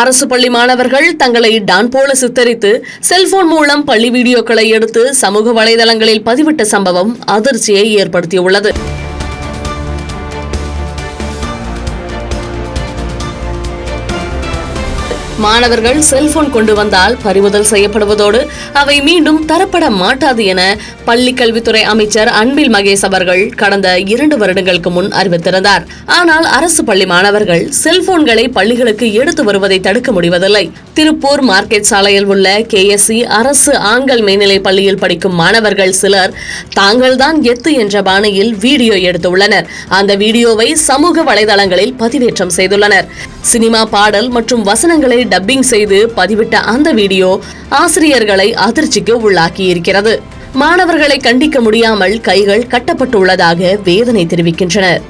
அரசு பள்ளி மாணவர்கள் தங்களை டான் போல சித்தரித்து செல்போன் மூலம் பள்ளி வீடியோக்களை எடுத்து சமூக வலைதளங்களில் பதிவிட்ட சம்பவம் அதிர்ச்சியை ஏற்படுத்தியுள்ளது. மாணவர்கள் செல்போன் கொண்டு வந்தால் பறிமுதல் செய்யப்படுவதோடு அவை மீண்டும் தரப்பட மாட்டாது என பள்ளி கல்வித்துறை அமைச்சர் அன்பில் மகேஷ் அவர்கள் கடந்த இரண்டு வருடங்களுக்கு முன் அறிவித்திருந்தார். ஆனால் அரசு பள்ளி மாணவர்கள் செல்போன்களை பள்ளிகளுக்கு எடுத்து வருவதை தடுக்க முடிவதில்லை. திருப்பூர் மார்க்கெட் சாலையில் உள்ள கே அரசு ஆண்கள் மேல்நிலை பள்ளியில் படிக்கும் மாணவர்கள் சிலர் தாங்கள்தான் எத்து என்ற பாணியில் வீடியோ எடுத்துள்ளனர். அந்த வீடியோவை சமூக வலைதளங்களில் பதிவேற்றம் செய்துள்ளனர். சினிமா பாடல் மற்றும் வசனங்களை டப்பிங் செய்து பதிவிட்ட அந்த வீடியோ ஆசிரியர்களை அதிர்ச்சிக்கு உள்ளாக்கி இருக்கிறது மாணவர்களை கண்டிக்க முடியாமல் கைகள் கட்டப்பட்டுள்ளதாக வேதனை தெரிவிக்கின்றனர்.